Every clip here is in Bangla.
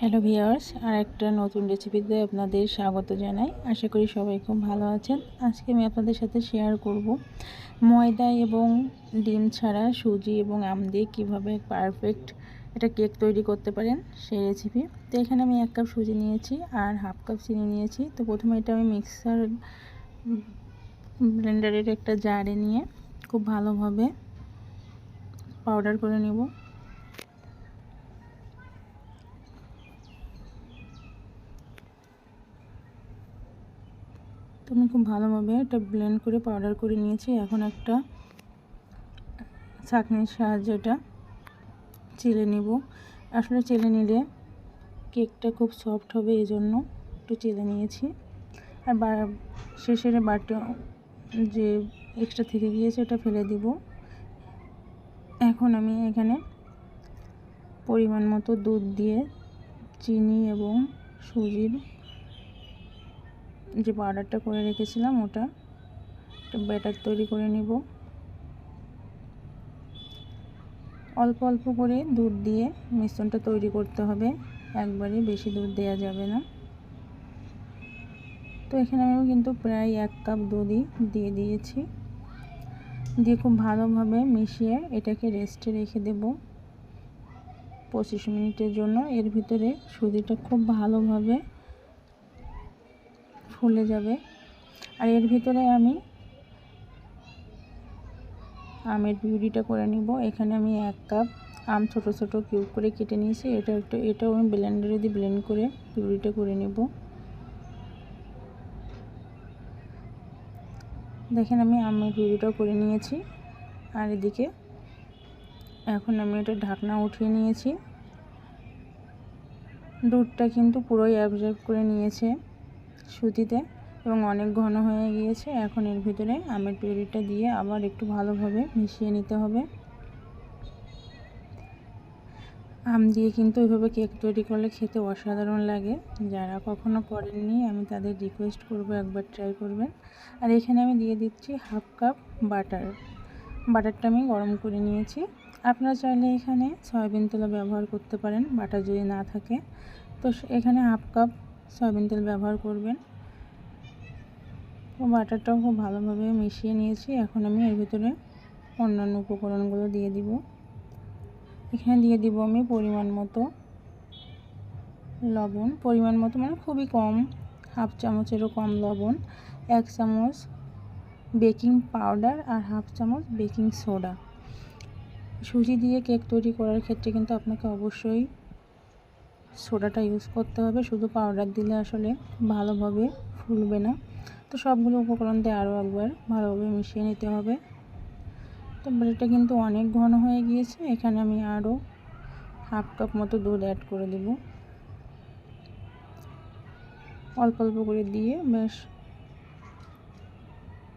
হ্যালো ভিওয়ার্স আর একটা নতুন রেসিপিতে আপনাদের স্বাগত জানাই। আশা করি সবাই খুব ভালো আছেন। আজকে আমি আপনাদের সাথে শেয়ার করব ময়দা এবং ডিম ছাড়া সুজি এবং আম দিয়ে কীভাবে পারফেক্ট এটা কেক তৈরি করতে পারেন সেই রেসিপি তো এখানে আমি এক কাপ সুজি নিয়েছি আর হাফ কাপ চিনি নিয়েছি। তো প্রথমে এটা আমি মিক্সার ব্লেন্ডারের একটা জারে নিয়ে খুব ভালোভাবে পাউডার করে নেব। আমি খুব ভালোভাবে এটা ব্লেন্ড করে পাউডার করে নিয়েছি। এখন একটা ছাঁকনির সাহায্যে এটা চেলে নিব। আসলে চেলে নিলে কেকটা খুব সফট হবে এই জন্য একটু চেলে নিয়েছি। আর বা, শেষের বাটি যে এক্সট্রা থেকে গিয়েছে ওটা ফেলে দিব। এখন আমি এখানে পরিমাণ মতো দুধ দিয়ে, চিনি এবং সুজির যে পাউডারটা করে রেখেছিলাম ওটা, একটা ব্যাটার তৈরি করে নিব। অল্প অল্প করে দুধ দিয়ে মিশ্রণটা তৈরি করতে হবে, একবারে বেশি দুধ দেওয়া যাবে না। তো এখানে আমি কিন্তু প্রায় এক কাপ দুধই দিয়ে দিয়েছি। দিয়ে খুব ভালোভাবে মিশিয়ে এটাকে রেস্টে রেখে দেব। পঁচিশ মিনিটের জন্য। এর ভিতরে সুজিটা খুব ভালোভাবে ফুলে যাবে। আর এর ভিতরে আমি আমের পিউরিটা করে নিব। এখানে আমি এক কাপ আম ছোট ছোট কিউব করে কেটে নিয়েছি। এটা একটু, এটাও আমি ব্লেন্ডারে দিয়ে ব্লেন্ড করে পিউরিটা করে নেব। দেখেন আমি আমের পিউরিটাও করে নিয়েছি। আর এদিকে এখন আমি এটা ঢাকনা উঠিয়ে নিয়েছি। দুধটা কিন্তু পুরোই অ্যাবজর্ব করে নিয়েছে। সুতিতে এবং অনেক ঘন হয়ে গিয়েছে। এখন এর ভিতরে আমের পিউরিটা দিয়ে আবার একটু ভালোভাবে মিশিয়ে নিতে হবে। আম দিয়ে কিন্তু ওইভাবে কেক তৈরি করলে খেতে অসাধারণ লাগে। যারা কখনো করেননি, আমি তাদের রিকোয়েস্ট করব একবার ট্রাই করবেন। আর এখানে আমি দিয়ে দিচ্ছি হাফ কাপ বাটার বাটারটা আমি গরম করে নিয়েছি। আপনারা চাইলে এখানে সয়াবিন তেলও ব্যবহার করতে পারেন বাটার যদি না থাকে। তো এখানে হাফ কাপ সয়াবিন তেল ব্যবহার করবেন। বাটারটাও খুব ভালোভাবে মিশিয়ে নিয়েছি। এখন আমি এর ভিতরে অন্যান্য উপকরণগুলো দিয়ে দিব। এখানে দিয়ে দিব আমি পরিমাণ মতো লবণ। পরিমাণ মতো মানে খুবই কম, হাফ চামচেরও কম লবণ, এক চামচ বেকিং পাউডার আর হাফ চামচ বেকিং সোডা। সুজি দিয়ে কেক তৈরি করার ক্ষেত্রে কিন্তু আপনাকে অবশ্যই সোডাটা ইউজ করতে হবে, শুধু পাউডার দিলে আসলে ভালোভাবে ফুলবে না। তো সবগুলো উপকরণ দিয়ে আরও একবার ভালোভাবে মিশিয়ে নিতে হবে। তো ব্রেডটা কিন্তু অনেক ঘন হয়ে গিয়েছে, এখানে আমি আরও হাফ কাপ মতো দুধ অ্যাড করে দেব। অল্প অল্প করে দিয়ে বেশ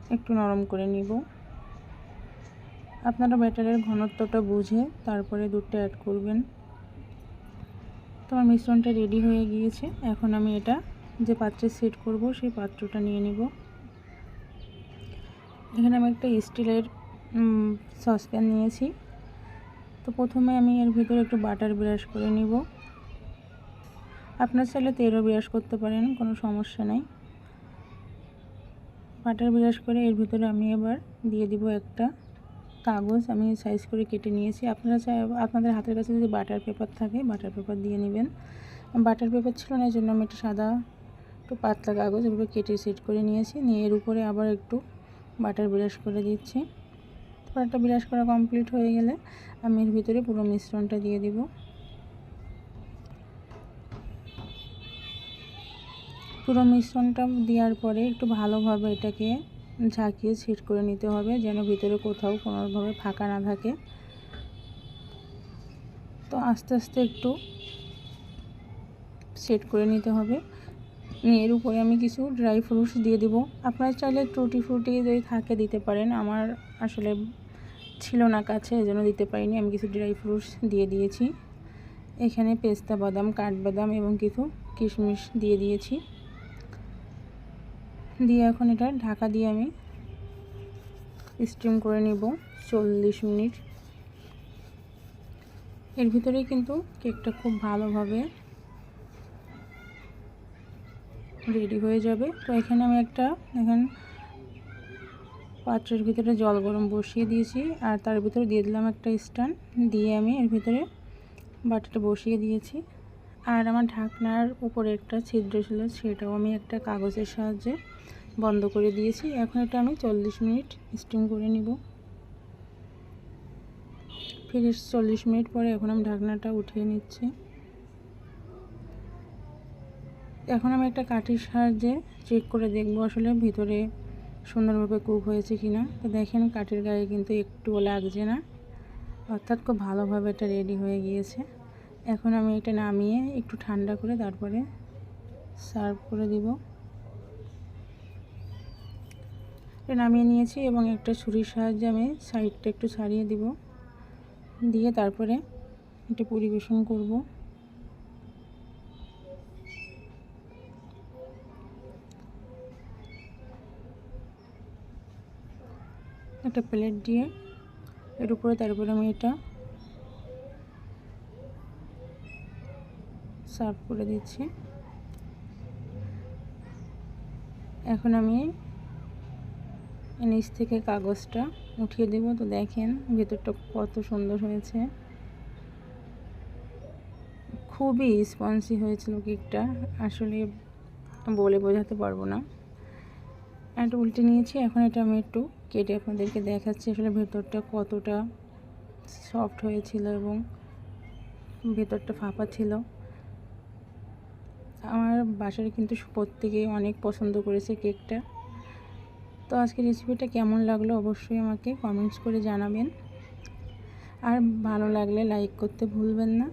একটু নরম করে নিব। আপনারা ব্যাটারের ঘনত্বটা বুঝে তারপরে দুধটা অ্যাড করবেন। তোমার মিশ্রণটা রেডি হয়ে গিয়েছে। এখন আমি এটা যে পাত্রে সেট করব, সেই পাত্রটা নিয়ে নিব। এখানে আমি একটা স্টিলের সসপ্যান নিয়েছি। তো প্রথমে আমি এর ভিতরে একটু বাটার ব্রাশ করে নিব। আপনার চাইলে তেলও ব্রাশ করতে পারেন, কোনো সমস্যা নেই। বাটার ব্রাশ করে এর ভিতরে আমি এবার দিয়ে দিব একটা কাগজ আমি সাইজ করে কেটে নিয়েছি। আপনারা চাই, আপনাদের হাতের কাছে যদি বাটার পেপার থাকে বাটার পেপার দিয়ে নেবেন। বাটার পেপার ছিল না এই জন্য আমি একটা সাদা একটু পাতলা কাগজ এভাবে কেটে সেট করে নিয়েছি। নিয়ে এর উপরে আবার একটু বাটার ব্রাশ করে দিচ্ছি। বাটারটা ব্রাশ করা কমপ্লিট হয়ে গেলে আমি এর ভিতরে পুরো মিশ্রণটা দিয়ে দিব। পুরো মিশ্রণটা দেওয়ার পরে একটু ভালোভাবে এটাকে ঝাঁকিয়ে সেট করে নিতে হবে যেন ভিতরে কোথাও কোনোভাবে ফাঁকা না থাকে। তো আস্তে আস্তে একটু সেট করে নিতে হবে। এর উপরে আমি কিছু ড্রাই ফ্রুটস দিয়ে দিব। আপনারা চাইলে টুটি ফ্রুটি যদি থাকে দিতে পারেন। আমার আসলে ছিল না কাছে, এজন্য দিতে পারিনি। আমি কিছু ড্রাই ফ্রুটস দিয়ে দিয়েছি। এখানে পেস্তা বাদাম, কাঠবাদাম এবং কিছু কিশমিশ দিয়ে দিয়েছি। দিয়ে এখন এটা ঢাকা দিয়ে আমি স্টিম করে নিব চল্লিশ মিনিট। এর ভিতরে কিন্তু কেকটা খুব ভালোভাবে রেডি হয়ে যাবে। তো এখানে আমি একটা এখন পাত্রের ভিতরে জল গরম বসিয়ে দিয়েছি আর তার ভিতরে দিয়ে দিলাম একটা স্ট্যান্ড দিয়ে আমি এর ভিতরে বাটিটা বসিয়ে দিয়েছি। আর আমার ঢাকনার উপরে একটা ছিদ্র ছিল, সেটাও আমি একটা কাগজের সাহায্যে বন্ধ করে দিয়েছি। এখন এটা আমি চল্লিশ মিনিট স্টিম করে নিব। ফিরে চল্লিশ মিনিট পরে এখন আমি ঢাকনাটা উঠিয়ে নিচ্ছি। এখন আমি একটা কাঠির সাহায্যে চেক করে দেখব আসলে ভিতরে সুন্দরভাবে কুক হয়েছে কি না তো দেখেন কাঠের গায়ে কিন্তু একটুও লাগছে না। অর্থাৎ খুব ভালোভাবে এটা রেডি হয়ে গিয়েছে। এখন আমি এটা নামিয়ে একটু ঠান্ডা করে তারপরে সার্ভ করে দিব এটা নামিয়ে নিয়েছি এবং একটা ছুরির সাহায্যে আমি সাইডটা একটু ছাড়িয়ে দিব। দিয়ে তারপরে এটা পরিবেশন করব। একটা প্লেট দিয়ে এর উপরে তারপরে আমি এটা সার্ভ করে দিচ্ছি। এখন আমি নিচ থেকে কাগজটা উঠিয়ে দেব। তো দেখেন ভেতরটা কত সুন্দর হয়েছে। খুবই স্পঞ্জি হয়েছিল কেকটা। আসলে বলে বোঝাতে পারব না। একটা উল্টে নিয়েছি। এখন এটা আমি একটু কেটে আপনাদেরকে দেখাচ্ছি আসলে ভেতরটা কতটা সফট হয়েছিল এবং ভেতরটা ফাঁপা ছিল। আমার বাসার কিন্তু প্রত্যেকেই অনেক পছন্দ করেছে কেকটা। তো আজকে রেসিপিটা কেমন লাগল অবশ্যই আমাকে কমেন্টস করে জানাবেন। আর ভালো লাগলে লাইক করতে ভুলবেন না।